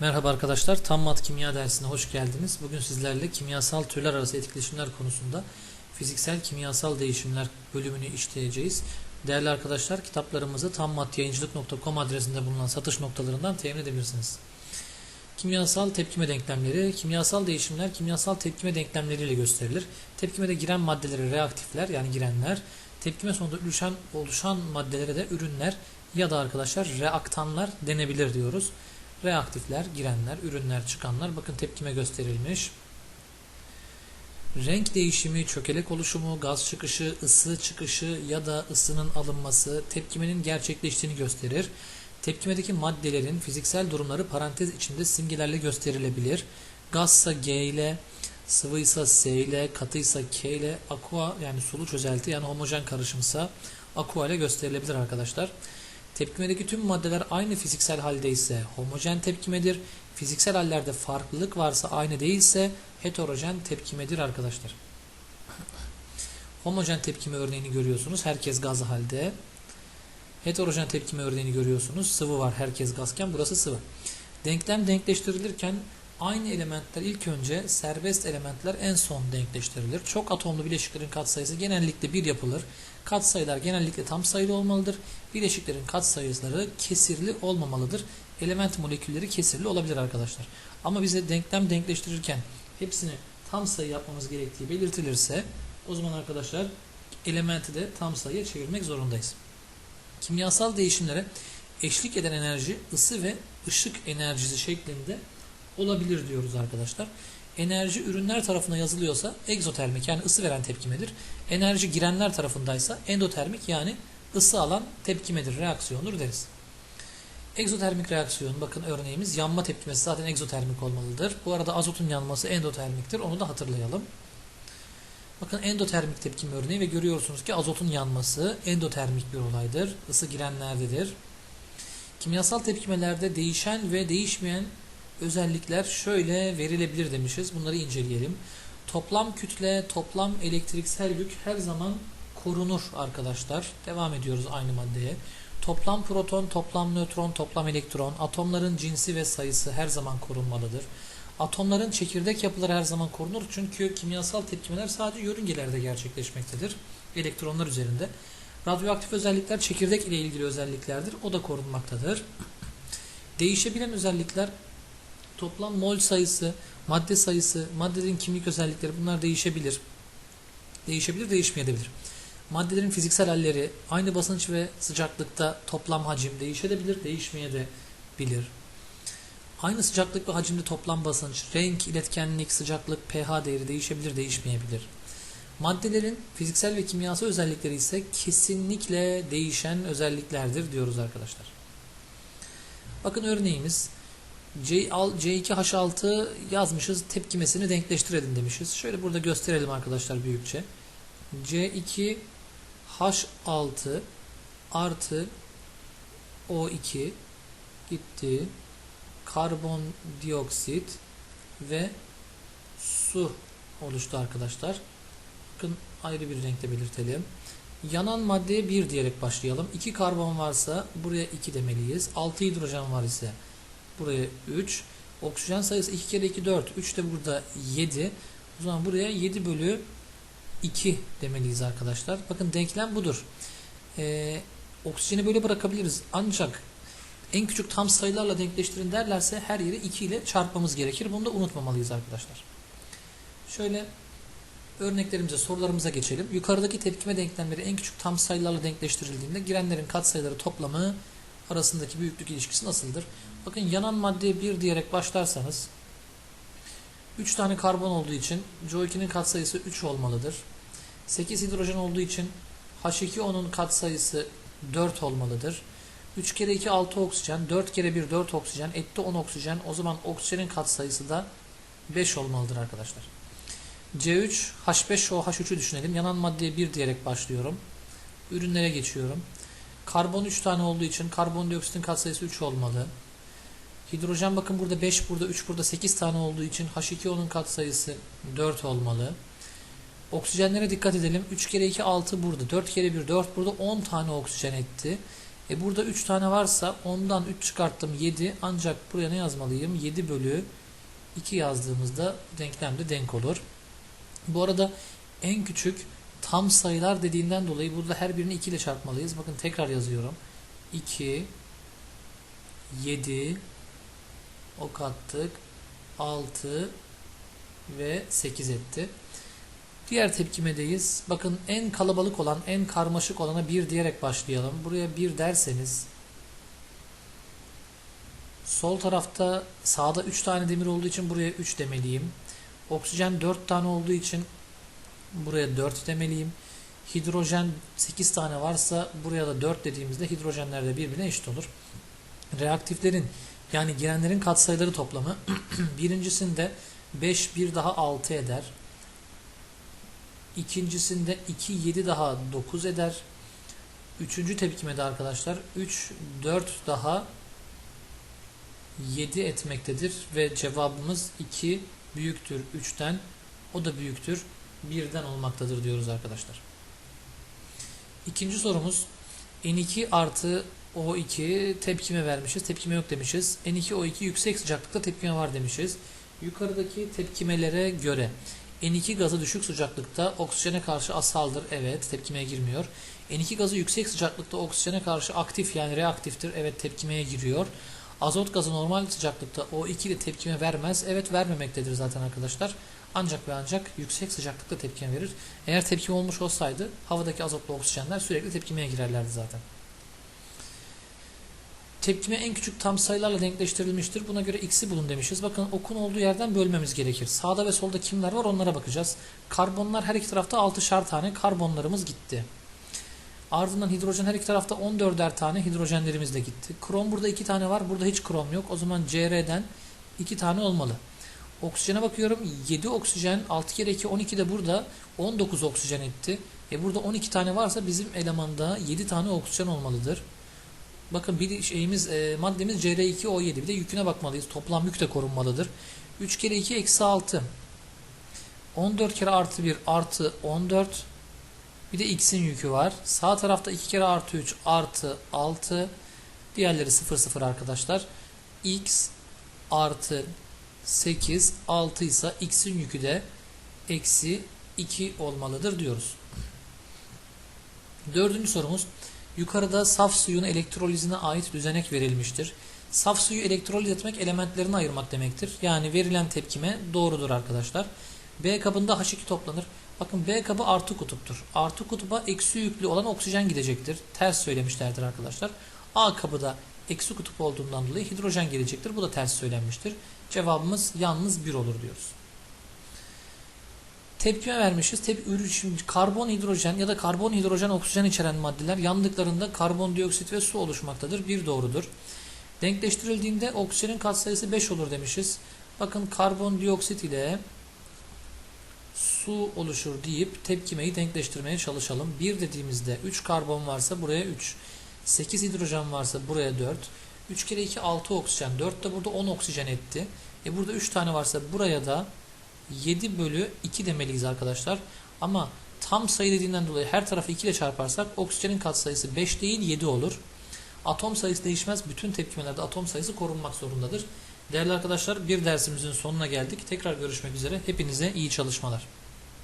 Merhaba arkadaşlar, Tam Mat Kimya dersine hoş geldiniz. Bugün sizlerle kimyasal türler arası etkileşimler konusunda fiziksel kimyasal değişimler bölümünü işleyeceğiz. Değerli arkadaşlar, kitaplarımızı tammatyayıncılık.com adresinde bulunan satış noktalarından temin edebilirsiniz. Kimyasal tepkime denklemleri, kimyasal değişimler kimyasal tepkime denklemleriyle gösterilir. Tepkimede giren maddelere reaktifler yani girenler, tepkime sonunda oluşan, oluşan maddelere de ürünler ya da arkadaşlar reaktanlar denebilir diyoruz. Reaktifler, girenler, ürünler, çıkanlar bakın tepkime gösterilmiş. Renk değişimi, çökelek oluşumu, gaz çıkışı, ısı çıkışı ya da ısının alınması tepkimenin gerçekleştiğini gösterir. Tepkimedeki maddelerin fiziksel durumları parantez içinde simgelerle gösterilebilir. Gazsa G ile, sıvıysa S ile, katıysa K ile, aqua yani sulu çözelti yani homojen karışımsa aqua ile gösterilebilir arkadaşlar. Tepkimedeki tüm maddeler aynı fiziksel halde ise homojen tepkimedir. Fiziksel hallerde farklılık varsa aynı değilse heterojen tepkimedir arkadaşlar. Homojen tepkime örneğini görüyorsunuz. Herkes gazlı halde. Heterojen tepkime örneğini görüyorsunuz. Sıvı var herkes gazken burası sıvı. Denklem denkleştirilirken aynı elementler ilk önce serbest elementler en son denkleştirilir. Çok atomlu bileşiklerin katsayısı genellikle bir yapılır. Katsayılar genellikle tam sayılı olmalıdır. Bileşiklerin katsayıları kesirli olmamalıdır. Element molekülleri kesirli olabilir arkadaşlar. Ama bize denklem denkleştirirken hepsini tam sayı yapmamız gerektiği belirtilirse o zaman arkadaşlar elementi de tam sayıya çevirmek zorundayız. Kimyasal değişimlere eşlik eden enerji ısı ve ışık enerjisi şeklinde olabilir diyoruz arkadaşlar. Enerji ürünler tarafına yazılıyorsa egzotermik yani ısı veren tepkimedir. Enerji girenler tarafındaysa endotermik yani ısı alan tepkimedir, reaksiyondur deriz. Egzotermik reaksiyon bakın örneğimiz yanma tepkimesi zaten egzotermik olmalıdır. Bu arada azotun yanması endotermiktir. Onu da hatırlayalım. Bakın endotermik tepkime örneği ve görüyorsunuz ki azotun yanması endotermik bir olaydır. Isı girenlerdedir. Kimyasal tepkimelerde değişen ve değişmeyen özellikler şöyle verilebilir demişiz. Bunları inceleyelim. Toplam kütle, toplam elektriksel yük her zaman korunur arkadaşlar. Devam ediyoruz aynı maddeye. Toplam proton, toplam nötron, toplam elektron, atomların cinsi ve sayısı her zaman korunmalıdır. Atomların çekirdek yapıları her zaman korunur çünkü kimyasal tepkimeler sadece yörüngelerde gerçekleşmektedir. Elektronlar üzerinde. Radyoaktif özellikler çekirdek ile ilgili özelliklerdir. O da korunmaktadır. Değişebilen özellikler toplam mol sayısı, madde sayısı, maddenin kimlik özellikleri bunlar değişebilir. Değişebilir, değişmeyebilir. Maddelerin fiziksel halleri, aynı basınç ve sıcaklıkta toplam hacim değişebilir, değişmeyebilir. Aynı sıcaklık ve hacimde toplam basınç, renk, iletkenlik, sıcaklık, pH değeri değişebilir, değişmeyebilir. Maddelerin fiziksel ve kimyasal özellikleri ise kesinlikle değişen özelliklerdir diyoruz arkadaşlar. Bakın örneğimiz C, C2H6 yazmışız. Tepkimesini denkleştirelim demişiz. Şöyle burada gösterelim arkadaşlar büyükçe. C2H6 artı O2 gitti. Karbondioksit ve su oluştu arkadaşlar. Bakın ayrı bir renkte belirtelim. Yanan maddeye 1 diyerek başlayalım. 2 karbon varsa buraya 2 demeliyiz. 6 hidrojen var ise buraya 3. Oksijen sayısı 2 kere 2 4. 3 de burada 7. O zaman buraya 7 bölü 2 demeliyiz arkadaşlar. Bakın denklem budur. Ee, oksijeni böyle bırakabiliriz. Ancak en küçük tam sayılarla denkleştirin derlerse her yeri 2 ile çarpmamız gerekir. Bunu da unutmamalıyız arkadaşlar. Şöyle örneklerimize, sorularımıza geçelim. Yukarıdaki tepkime denklemleri en küçük tam sayılarla denkleştirildiğinde girenlerin katsayıları toplamı arasındaki büyüklük ilişkisi nasıldır? Bakın yanan maddeye 1 diyerek başlarsanız 3 tane karbon olduğu için CO2'nin katsayısı 3 olmalıdır. 8 hidrojen olduğu için H2O'nun katsayısı 4 olmalıdır. 3 kere 2 6 oksijen, 4 kere 1 4 oksijen, etti 10 oksijen. O zaman oksijenin katsayısı da 5 olmalıdır arkadaşlar. C3, H5O, H3'ü düşünelim. Yanan maddeye 1 diyerek başlıyorum. Ürünlere geçiyorum. Karbon 3 tane olduğu için karbondioksitin katsayısı 3 olmalı. Hidrojen bakın burada 5 burada 3 burada 8 tane olduğu için H2O'nun katsayısı 4 olmalı. Oksijenlere dikkat edelim. 3 kere 2 6 burada. 4 kere 1 4 burada 10 tane oksijen etti. E burada 3 tane varsa ondan 3 çıkarttım 7 ancak buraya ne yazmalıyım? 7 bölü 2 yazdığımızda denklemde denk olur. Bu arada en küçük tam sayılar dediğinden dolayı burada her birini 2 ile çarpmalıyız. Bakın tekrar yazıyorum. 2 7 ok attık 6 ve 8 etti. Diğer tepkimedeyiz. Bakın en kalabalık olan, en karmaşık olana 1 diyerek başlayalım. Buraya 1 derseniz sol tarafta sağda 3 tane demir olduğu için buraya 3 demeliyim. Oksijen 4 tane olduğu için buraya 4 demeliyim. Hidrojen 8 tane varsa buraya da 4 dediğimizde hidrojenler de birbirine eşit olur. Reaktiflerin yani girenlerin katsayıları toplamı birincisinde 5 bir daha 6 eder. İkincisinde 2 7 daha 9 eder. Üçüncü tepkimede arkadaşlar 3 4 daha 7 etmektedir ve cevabımız 2 büyüktür 3'ten o da büyüktür 1'den olmaktadır diyoruz arkadaşlar. İkinci sorumuz N2 artı O2 tepkime vermişiz. Tepkime yok demişiz. N2O2 yüksek sıcaklıkta tepkime var demişiz. Yukarıdaki tepkimelere göre N2 gazı düşük sıcaklıkta oksijene karşı asaldır. Evet tepkimeye girmiyor. N2 gazı yüksek sıcaklıkta oksijene karşı aktif yani reaktiftir. Evet tepkimeye giriyor. Azot gazı normal sıcaklıkta O2 ile tepkime vermez. Evet vermemektedir zaten arkadaşlar. Ancak ve ancak yüksek sıcaklıkta tepkime verir. Eğer tepkime olmuş olsaydı havadaki azotlu oksijenler sürekli tepkimeye girerlerdi zaten. Tepkime en küçük tam sayılarla denkleştirilmiştir. Buna göre x'i bulun demişiz. Bakın okun olduğu yerden bölmemiz gerekir. Sağda ve solda kimler var onlara bakacağız. Karbonlar her iki tarafta 6'şar tane karbonlarımız gitti. Ardından hidrojen her iki tarafta 14'er tane hidrojenlerimiz de gitti. Krom burada 2 tane var. Burada hiç krom yok. O zaman CR'den 2 tane olmalı. Oksijene bakıyorum. 7 oksijen 6 kere 2 12 de burada 19 oksijen etti. E burada 12 tane varsa bizim elemanda 7 tane oksijen olmalıdır. Bakın bir şeyimiz e, maddemiz CR2O7 bir de yüküne bakmalıyız. Toplam yük de korunmalıdır. 3 kere 2 eksi 6. 14 kere artı 1 artı 14. Bir de x'in yükü var. Sağ tarafta 2 kere artı 3 artı 6. Diğerleri 0 0 arkadaşlar. x artı 8 6 ise x'in yükü de eksi 2 olmalıdır diyoruz. Dördüncü sorumuz. Yukarıda saf suyun elektrolizine ait düzenek verilmiştir. Saf suyu elektroliz etmek elementlerini ayırmak demektir. Yani verilen tepkime doğrudur arkadaşlar. B kabında H2 toplanır. Bakın B kabı artı kutuptur. Artı kutuba eksi yüklü olan oksijen gidecektir. Ters söylemişlerdir arkadaşlar. A kabı da eksi kutup olduğundan dolayı hidrojen gelecektir. Bu da ters söylenmiştir. Cevabımız yalnız 1 olur diyoruz. Tepkime vermişiz. Tep şimdi karbon hidrojen ya da karbon hidrojen oksijen içeren maddeler yandıklarında karbondioksit ve su oluşmaktadır. Bir doğrudur. Denkleştirildiğinde oksijenin katsayısı 5 olur demişiz. Bakın karbondioksit ile su oluşur deyip tepkimeyi denkleştirmeye çalışalım. 1 dediğimizde 3 karbon varsa buraya 3. 8 hidrojen varsa buraya 4. 3 kere 2 6 oksijen. 4 de burada 10 oksijen etti. E burada 3 tane varsa buraya da 7 bölü 2 demeliyiz arkadaşlar. Ama tam sayı dediğinden dolayı her tarafı 2 ile çarparsak oksijenin katsayısı 5 değil 7 olur. Atom sayısı değişmez. Bütün tepkimelerde atom sayısı korunmak zorundadır. Değerli arkadaşlar bir dersimizin sonuna geldik. Tekrar görüşmek üzere. Hepinize iyi çalışmalar.